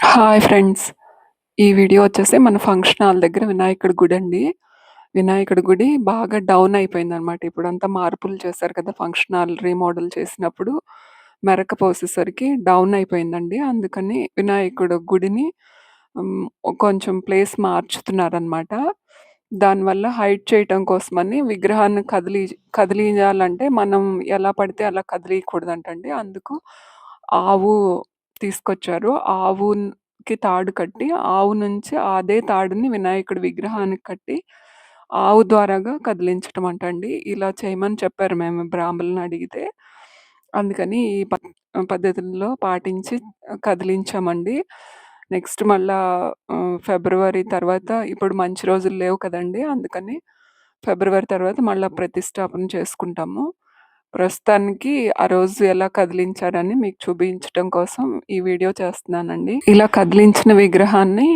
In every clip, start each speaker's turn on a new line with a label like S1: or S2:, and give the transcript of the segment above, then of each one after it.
S1: Hi friends. ఈ video వచ్చేసి మన ఫంక్షన్ హాల్ దగ్గర వినాయకుడి గుడి అండి వినాయకుడి గుడి బాగా డౌన్ అయిపోయిందనమాట. ఇప్పుడంతా మార్పులు చేశారు కదా! ఫంక్షన్ హాల్ రీమోడల్ చేసినప్పుడు మెరక పోసేసరికి డౌన్ అయిపోయిందండి. అందుకని వినాయకుడు గుడిని కొంచెం ప్లేస్ మార్చుతున్నారనమాట. దానివల్ల హైట్ చేయటం కోసమని విగ్రహాన్ని కదిలి కదిలించాలంటే మనం ఎలా పడితే అలా కదిలియకూడదంటండి. అందుకు ఆవు తీసుకొచ్చారు. ఆవుకి తాడు కట్టి, ఆవు నుంచి అదే తాడుని వినాయకుడి విగ్రహానికి కట్టి, ఆవు ద్వారాగా కదిలించటం అంటండి. ఇలా చేయమని చెప్పారు మేము బ్రాహ్మణులను అడిగితే. అందుకని ఈ పద్ధతుల్లో పాటించి కదిలించామండి. నెక్స్ట్ మళ్ళా ఫిబ్రవరి తర్వాత ఇప్పుడు మంచి రోజులు లేవు కదండి అందుకని ఫిబ్రవరి తర్వాత మళ్ళా ప్రతిష్టాపన చేసుకుంటాము. ప్రస్తుతానికి ఆ రోజు ఎలా కదిలించారని మీకు చూపించటం కోసం ఈ వీడియో చేస్తున్నానండి. ఇలా కదిలించిన విగ్రహాన్ని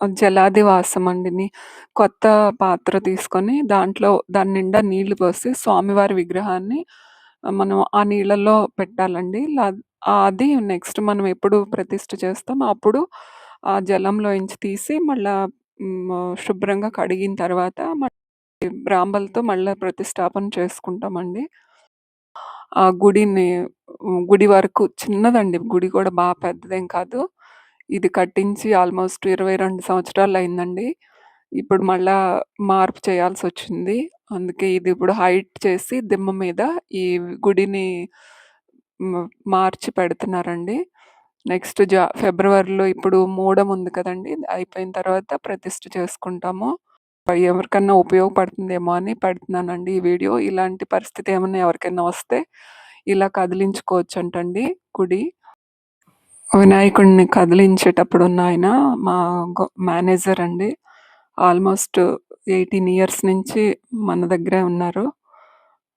S1: జలాది వాసం కొత్త పాత్ర తీసుకొని దాంట్లో దాని నిండా నీళ్ళు పోసి స్వామివారి విగ్రహాన్ని మనం ఆ నీళ్ళలో పెట్టాలండి. అది నెక్స్ట్ మనం ఎప్పుడు ప్రతిష్ఠ చేస్తాం అప్పుడు ఆ జలంలోంచి తీసి మళ్ళా శుభ్రంగా కడిగిన తర్వాత మళ్ళీ బ్రాంబలతో మళ్ళీ ప్రతిష్టాపన చేసుకుంటామండి. ఆ గుడిని గుడి వరకు చిన్నదండి. గుడి కూడా బాగా పెద్దదేం కాదు. ఇది కట్టించి ఆల్మోస్ట్ 22 సంవత్సరాలయిందండి. ఇప్పుడు మళ్ళా మార్పు చేయాల్సొచ్చింది. అందుకే ఇది ఇప్పుడు హైట్ చేసి దిమ్మ మీద ఈ గుడిని మార్చి పెడుతున్నారండి. నెక్స్ట్ జ ఫిబ్రవరిలో ఇప్పుడు మూడం ఉంది కదండీ! అయిపోయిన తర్వాత ప్రతిష్ఠ చేసుకుంటాము. ఎవరికన్నా ఉపయోగపడుతుందేమో అని పెడుతున్నానండి ఈ వీడియో. ఇలాంటి పరిస్థితి ఏమన్నా ఎవరికైనా వస్తే ఇలా కదిలించుకోవచ్చు అంటండి గుడి. వినాయకుడిని కదిలించేటప్పుడు ఉన్న ఆయన మా గొ మేనేజర్ అండి. ఆల్మోస్ట్ 18 ఇయర్స్ నుంచి మన దగ్గరే ఉన్నారు.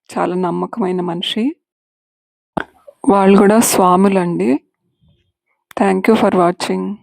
S1: చాలా నమ్మకమైన మనిషి. వాళ్ళు కూడా స్వాములండి. Thank you for watching.